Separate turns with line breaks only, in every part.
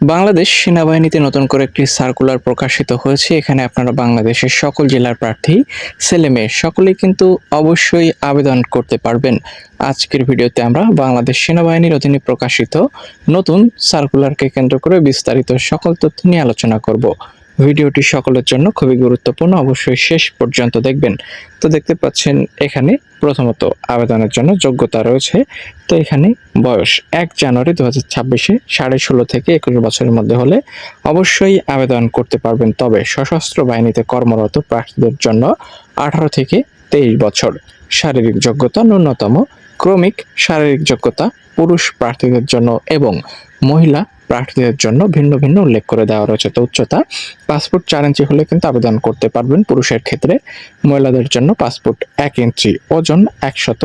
বাংলাদেশ সেনাবাহিনীতে নতুন করে একটি সার্কুলার প্রকাশিত হয়েছে। এখানে আপনারা বাংলাদেশের সকল জেলার প্রার্থী, ছেলে মেয়ে সকলেই কিন্তু অবশ্যই আবেদন করতে পারবেন। আজকের ভিডিওতে আমরা বাংলাদেশ সেনাবাহিনীর অধীনে প্রকাশিত নতুন সার্কুলারকে কেন্দ্র করে বিস্তারিত সকল তথ্য নিয়ে আলোচনা করব। ভিডিওটি সকলের জন্য খুবই গুরুত্বপূর্ণ। অবশ্যই শেষ পর্যন্ত দেখবেন। তো দেখতে পাচ্ছেন, এখানে প্রথমত আবেদনের জন্য যোগ্যতা রয়েছে। তো এখানে বয়স এক জানুয়ারি দু হাজার ছাব্বিশে সাড়ে ষোলো থেকে একুশ বছরের মধ্যে হলে অবশ্যই আবেদন করতে পারবেন। তবে সশস্ত্র বাহিনীতে কর্মরত প্রার্থীদের জন্য আঠারো থেকে তেইশ বছর শারীরিক যোগ্যতা ন্যূনতম ক্রমিক শারীরিক যোগ্যতা, পুরুষ প্রার্থীদের জন্য এবং মহিলা প্রার্থীদের জন্য ভিন্ন ভিন্ন উল্লেখ করে দেওয়া রয়েছে। তো উচ্চতা, পাসপোর্ট চার ইঞ্চি হলে কিন্তু আবেদন করতে পারবেন পুরুষের ক্ষেত্রে। মহিলাদের জন্য পাসপোর্ট এক ইঞ্চি, ওজন একশত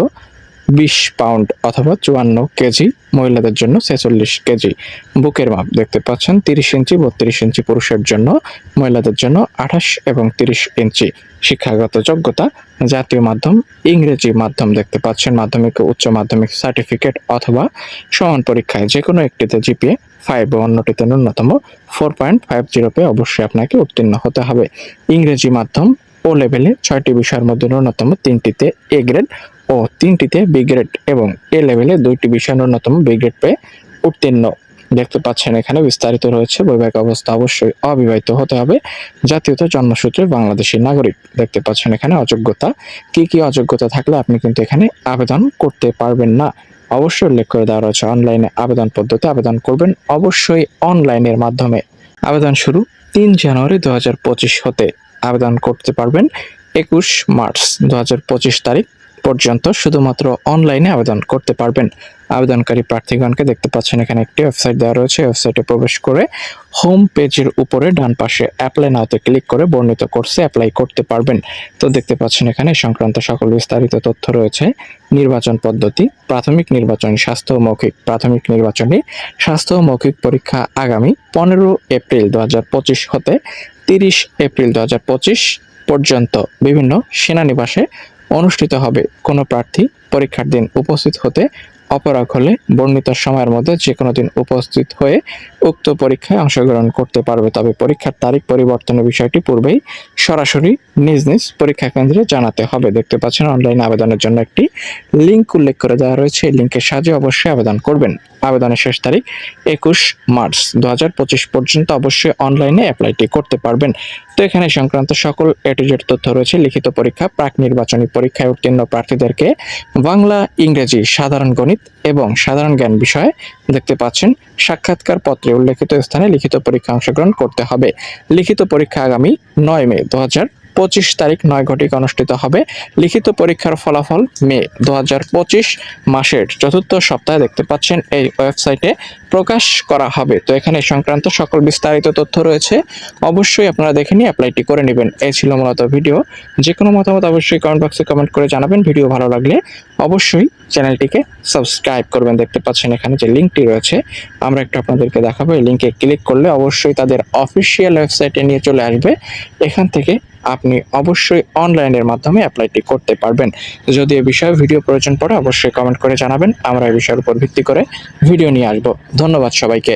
বিশ পাউন্ড অথবা চুয়ান্ন কেজি মহিলাদের জন্য ছেচল্লিশ কেজি। বুকের মাপ দেখতে পাচ্ছেন, তিরিশ ইঞ্চি, বত্রিশ ইঞ্চি পুরুষের জন্য, মহিলাদের জন্য আঠাশ এবং তিরিশ ইঞ্চি। শিক্ষাগত যোগ্যতা, জাতীয় মাধ্যম, ইংরেজি মাধ্যম দেখতে পাচ্ছেন, মাধ্যমিক, উচ্চ মাধ্যমিক সার্টিফিকেট অথবা সমান পরীক্ষায় যে কোনো একটিতে জিপিএ ফাইভ বা অন্যটিতে ন্যূনতম ফোর পয়েন্ট ফাইভ জিরো পেয়ে অবশ্যই আপনাকে উত্তীর্ণ হতে হবে। ইংরেজি মাধ্যম, ও লেভেলে ছয়টি বিষয়ের মধ্যে ন্যূনতম তিনটিতে এ গ্রেড ও তিনটিতে বি গ্রেড এবং এ লেভেলে দুইটি বিষয় ন্যূনতম বি গ্রেড পেয়ে উত্তীর্ণ। দেখতে পাচ্ছেন, এখানে বিস্তারিত রয়েছে বৈবাহিক অবস্থা অবশ্যই অবিবাহিত হতে হবে। জাতীয়তা জন্মসূত্রে বাংলাদেশী নাগরিক। দেখতে পাচ্ছেন, এখানে অযোগ্যতা। কি কি অযোগ্যতা থাকলে আপনি কিন্তু এখানে আবেদন করতে পারবেন না। অবশ্যই উল্লেখ করে দেওয়া রয়েছে, অনলাইনে আবেদন পদ্ধতি আবেদন করবেন। অবশ্যই অনলাইনের মাধ্যমে আবেদন শুরু তিন জানুয়ারি দু হাজার পঁচিশ হতে। আবেদন করতে পারবেন একুশ মার্চ দু হাজার পঁচিশ তারিখ। পর্যন্ত শুধুমাত্র অনলাইনে আবেদন করতে পারবেন। আবেদনকারী প্রার্থীগণকে দেখতে পাচ্ছেন, এখানে একটি ওয়েবসাইট দেওয়া রয়েছে। ওয়েবসাইটে প্রবেশ করে হোম পেজের উপরে ডান পাশে অ্যাপ্লাই নাওতে ক্লিক করে বর্ণিত কোর্সে অ্যাপ্লাই করতে পারবেন। তো দেখতে পাচ্ছেন, এখানে সংক্রান্ত সকল বিস্তারিত তথ্য রয়েছে। নির্বাচন পদ্ধতি, প্রাথমিক নির্বাচনী স্বাস্থ্য মৌখিক, প্রাথমিক নির্বাচনী স্বাস্থ্য মৌখিক পরীক্ষা আগামী পনেরো এপ্রিল দু হাজার পঁচিশ হতে তিরিশ এপ্রিল দু হাজার পঁচিশ পর্যন্ত বিভিন্ন সেনানিবাসে অনুষ্ঠিত হবে। কোনো প্রার্থী পরীক্ষার দিন উপস্থিত হতে অপরাগ হলে বর্ণিত সময়ের মধ্যে যে কোনো দিন উপস্থিত হয়ে উক্ত পরীক্ষায় অংশগ্রহণ করতে পারবে। তবে পরীক্ষার তারিখ পরিবর্তনের বিষয়টি পূর্বেই সরাসরি নিজ নিজ পরীক্ষা কেন্দ্রে জানাতে হবে। দেখতে পাচ্ছেন অনলাইন আবেদনের জন্য একটি লিঙ্ক উল্লেখ করে দেওয়া রয়েছে। এই লিঙ্কের সাহায্যে অবশ্যই আবেদন করবেন। আবেদনের শেষ তারিখ একুশ মার্চ দু হাজার পঁচিশ পর্যন্ত অবশ্যই অনলাইনে অ্যাপ্লাইটি করতে পারবেন। তো এখানে সংক্রান্ত সকল এ তথ্য রয়েছে। লিখিত পরীক্ষা, প্রাক নির্বাচনী পরীক্ষায় উত্তীর্ণ প্রার্থীদেরকে বাংলা, ইংরেজি, সাধারণ গণিত এবং সাধারণ জ্ঞান বিষয়ে দেখতে পাচ্ছেন, সাক্ষাৎকার পত্রে উল্লেখিত স্থানে লিখিত পরীক্ষা অংশগ্রহণ করতে হবে। লিখিত পরীক্ষা আগামী নয় মে দু পঁচিশ তারিখ নয় ঘটিকা অনুষ্ঠিত হবে। লিখিত পরীক্ষার ফলাফল মে দুহাজার পঁচিশ মাসের চতুর্থ সপ্তাহে দেখতে পাচ্ছেন, এই ওয়েবসাইটে প্রকাশ করা হবে। তো এখানে সংক্রান্ত সকল বিস্তারিত তথ্য রয়েছে। অবশ্যই আপনারা দেখে নিয়ে অ্যাপ্লাইটি করে নেবেন। এই ছিল মূলত ভিডিও। যে কোনো মতামত অবশ্যই কমেন্ট বক্সে কমেন্ট করে জানাবেন। ভিডিও ভালো লাগলে অবশ্যই চ্যানেলটিকে সাবস্ক্রাইব করবেন। দেখতে পাচ্ছেন এখানে যে লিঙ্কটি রয়েছে, আমরা একটু আপনাদেরকে দেখাবো। এই লিঙ্কে ক্লিক করলে অবশ্যই তাদের অফিসিয়াল ওয়েবসাইটে নিয়ে চলে আসবে। এখান থেকে আপনি অবশ্যই অনলাইনের মাধ্যমে অ্যাপ্লাইটি করতে পারবেন। যদি এ বিষয়ে ভিডিও প্রয়োজন পড়ে, অবশ্যই কমেন্ট করে জানাবেন। আমরা এই বিষয়ের উপর ভিত্তি করে ভিডিও নিয়ে আসব। ধন্যবাদ সবাইকে।